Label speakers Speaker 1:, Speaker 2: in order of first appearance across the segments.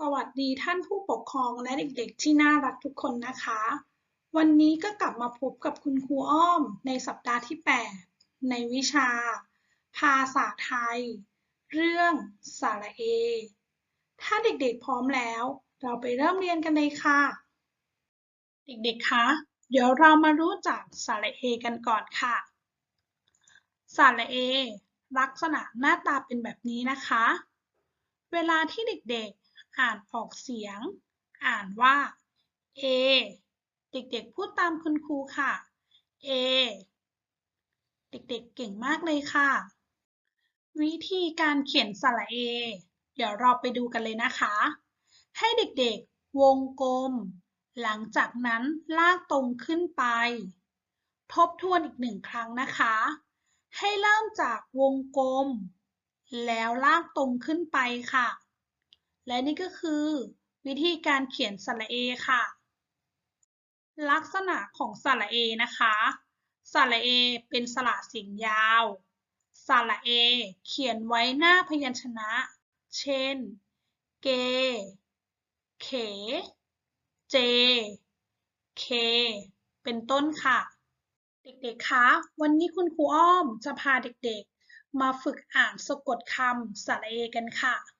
Speaker 1: สวัสดีท่านผู้ปกครองและเด็กๆ ที่น่ารักทุกคนนะคะ วันนี้ก็กลับมาพบกับคุณครูอ้อมในสัปดาห์ที่ 8 ในวิชา ภาษาไทย เรื่องสระเอ ถ้าเด็กๆพร้อมแล้ว เราไปเริ่มเรียนกันเลยค่ะ เด็กๆ คะ เดี๋ยวเรามารู้จักสระเอกันก่อนค่ะ สระเอ ลักษณะหน้าตาเป็นแบบนี้นะคะ เวลาที่เด็กๆ อ่านออกเสียง อ่านว่า A เด็กๆพูดตามคุณครูค่ะ A เด็กๆเก่งมากเลยค่ะ วิธีการเขียนสระเอ เดี๋ยวเราไปดูกันเลยนะคะ ให้เด็กๆ วงกลม หลังจากนั้นลากตรงขึ้นไป ทบทวนอีกหนึ่งครั้งนะคะ ให้เริ่มจากวงกลม แล้วลากตรงขึ้นไปค่ะ และนี่ก็คือ วิธีการเขียนสระเอค่ะ ลักษณะของสระเอนะคะ สระเอเป็นสระเสียงยาว สระเอเขียนไว้หน้าพยัญชนะ เช่น เก เข เจ เค เป็นต้นค่ะ เด็กๆ คะ วันนี้คุณครูอ้อมจะพาเด็กๆ มาฝึกอ่านสะกดคำสระเอกันค่ะ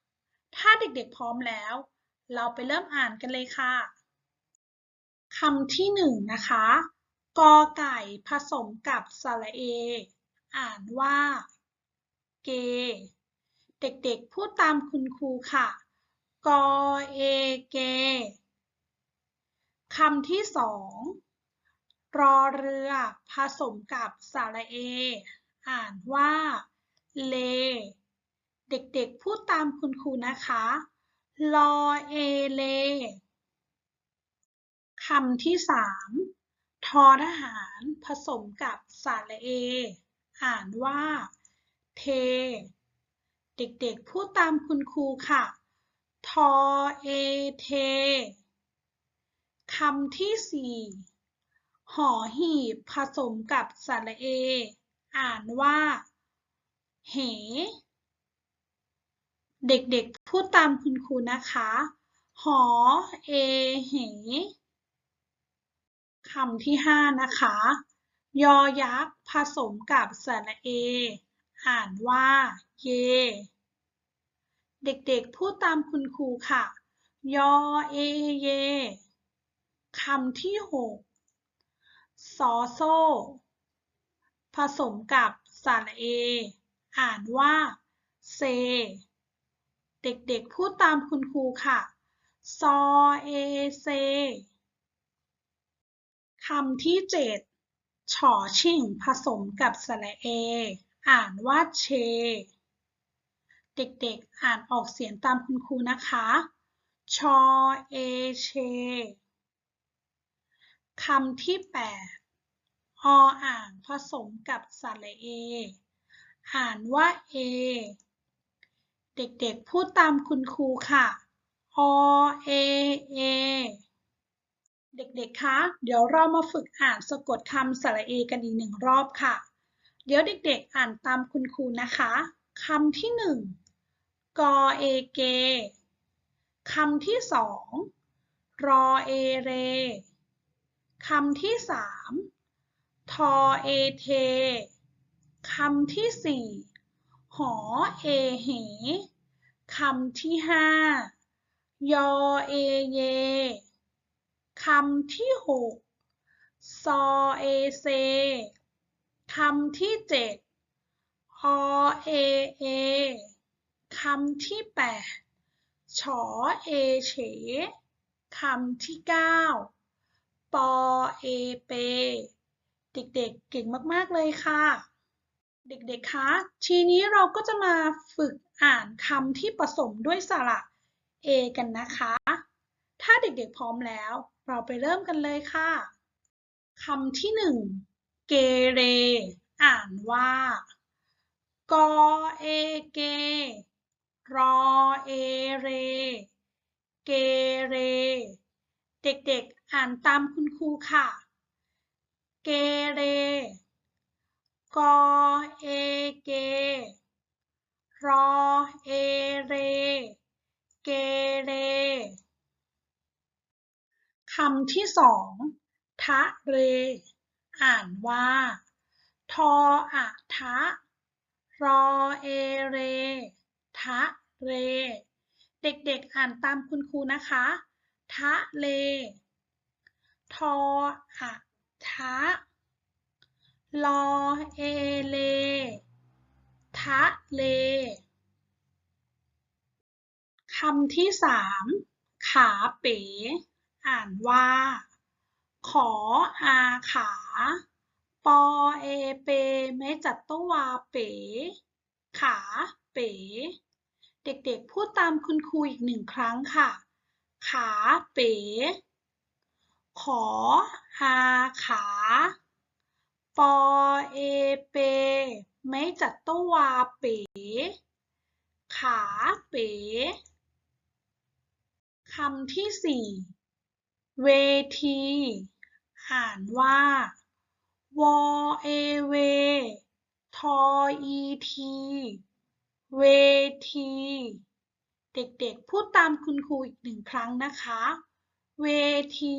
Speaker 1: ถ้าเด็กๆพร้อมแล้ว เราไปเริ่มอ่านกันเลยค่ะคำที่หนึ่งนะคะกอไก่ผสมกับสระเอ อ่านว่า เก เด็กๆพูดตามคุณครูค่ะ กอเอเกคำที่สองรอเรือผสมกับสระเอ อ่านว่า เล เด็กๆ พูดตามคุณครูนะคะ ลอเอเล คำที่สามทอทหารผสมกับสระเอ อ่านว่า เท เด็กๆ พูดตามคุณครูค่ะ ทอเอเท คำที่สี่หอหีบผสมกับสระเอ อ่านว่า เห เด็กๆ พูดตามคุณครูนะคะ หอ เอ เหคำที่ห้านะคะ ยอยักษ์ผสมกับสระเอ อ่านว่า เย เด็กๆ พูดตามคุณครูค่ะ ยอ เอ เย คำที่หกซอโซ ผสมกับสระเอ อ่านว่า เซ เด็กๆ พูดตามคุณครูค่ะ ซอเอเซคำที่เจ็ดฉอชิ่งผสมกับสระเอ อ่านว่าเช เด็กๆ อ่านออกเสียงตามคุณครูนะคะ ชอเอเช คำที่แปดออ่างผสมกับสระเอ อ่านว่าเอ เด็กๆ พูดตามคุณครูค่ะ อเอ เอ เด็กๆ คะ เดี๋ยวเรามาฝึกอ่านสะกดคำสระเอกันอีกหนึ่งรอบค่ะ เดี๋ยวเด็กๆ อ่านตามคุณครูนะคะคำที่หนึ่งกอเอเกคำที่สองรอเอเรคำที่สามทอเอเทคำที่สี่ หอเอเหคำที่ห้ายอเอเยคำที่หกซอเอเซคำที่เจ็ดอเอเอคำที่แปดฉอเอเฉคำที่เก้าปอเอเป เด็กๆเก่งมาก ๆ เลยค่ะ เด็กๆ คะ ทีนี้เราก็จะมาฝึกอ่านคำที่ผสมด้วยสระ A กันนะคะ ถ้าเด็กๆ พร้อมแล้ว เราไปเริ่มกันเลยค่ะ คำที่หนึ่งเกเร อ่านว่ากอเอเก รอเอเร เกเร เด็กๆ อ่านตามคุณครูค่ะ เกเร กอเอเก รอเอเร เกเร คำที่สองทะเร อ่านว่า ทออะทะ รอเอเร ทะเร เด็กๆอ่านตามคุณครูนะคะ ทะเล ทออะทะ รอเอเลทะเล คำที่สามขาเป๋ อ่านว่า ขออาขา ปอเอเปไม่จัดตัววาเป๋ ขาเป๋ เด็กๆพูดตามคุณครูอีกหนึ่งครั้งค่ะ ขาเป๋ ขออาขา ปอเอเป ไม่จัดตัววาเป๋ขาเป๋คำที่สี่เวที อ่านว่า วอเอเว ทออีที เวที เด็กๆ พูดตามคุณครูอีกหนึ่งครั้งนะคะ เวที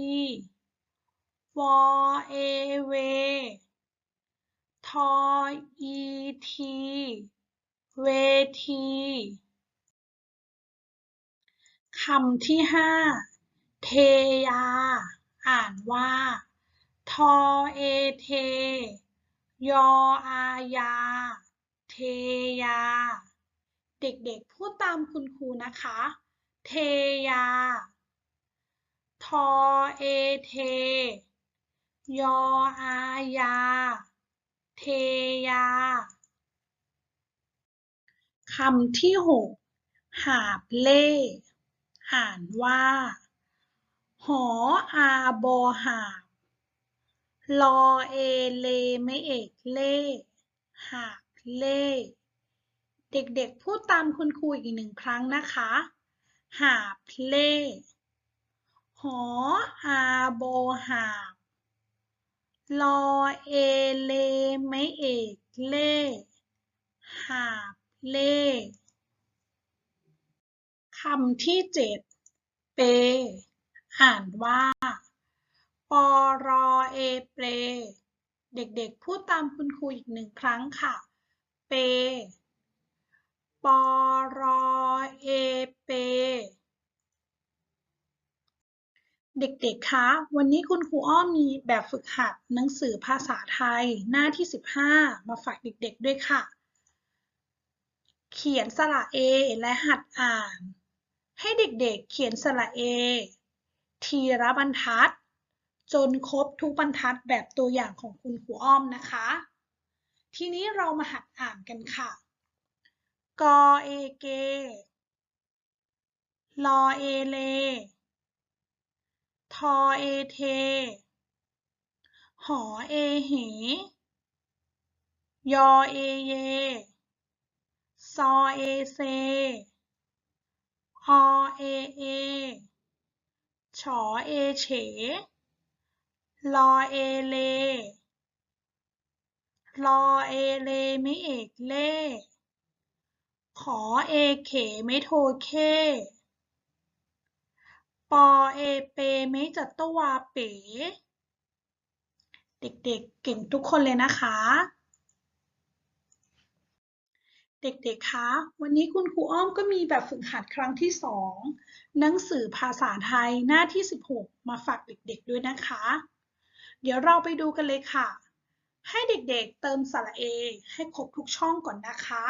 Speaker 1: วอเอเว ทอีที เวที คำที่ห้าเทยา อ่านว่า ทอเอเท ยออายา เทยา เด็กๆพูดตามคุณครูนะคะ เทยา ทอเอเท ยออายา เทยาคำที่หกหาบเล่อ่านว่า หออาบอหาบลอเอเลไม่เอกเล่หาบเล่ เด็กๆพูดตามคุณครูอีกหนึ่งครั้งนะคะ หาบเล่ หออาโบหาบ ลอเอเลไม่เอกเล่หาบเล่คำที่เจ็ดเป อ่านว่าปอรอเอเปรเด็กๆ พูดตามคุณครูอีกหนึ่งครั้งค่ะ เป ปอรอเอเป เด็กๆ คะ วันนี้คุณครูอ้อมมีแบบฝึกหัดหนังสือภาษาไทยหน้าที่ 15 มาฝากเด็กๆ ด้วยค่ะ เขียนสระเอและหัดอ่าน ให้เด็กๆ เขียนสระเอทีละบรรทัด จนครบทุกบรรทัดแบบตัวอย่างของคุณครูอ้อมนะคะ ทีนี้เรามาหัดอ่านกันค่ะ กอเอเกลอเอเล ทอเอเท หอเอเหยอเอเย ซอเอเซอเอเอ ฉอเอเฉ ลอเอเลลอเอเลไม่เอกเล่ ขอเอเขไม่โทเค ปอเอเปไม่จัตวาเป๋เด็กๆเก่งทุกคนเลยนะคะ เด็กๆ คะ วันนี้คุณครูอ้อมก็มีแบบฝึกหัดครั้งที่ 2 หนังสือภาษาไทยหน้าที่ 16 มาฝากเด็กๆด้วยนะคะ เดี๋ยวเราไปดูกันเลยค่ะ ให้เด็กๆเติมสระเอให้ครบทุกช่องก่อนนะคะ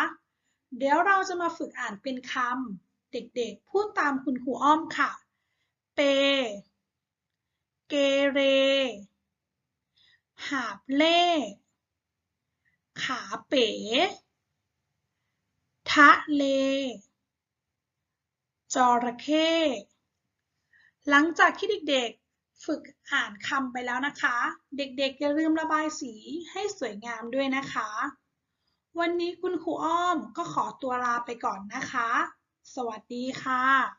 Speaker 1: เดี๋ยวเราจะมาฝึกอ่านเป็นคำเด็กๆ พูดตามคุณครูอ้อมค่ะ เป เกเร หาบเล่ ขาเป๋ ทะเล จระเข้ หลังจากที่เด็กๆฝึกอ่านคำไปแล้วนะคะ เด็กๆอย่าลืมระบายสีให้สวยงามด้วยนะคะ วันนี้คุณครูอ้อมก็ขอตัวลาไปก่อนนะคะ สวัสดีค่ะ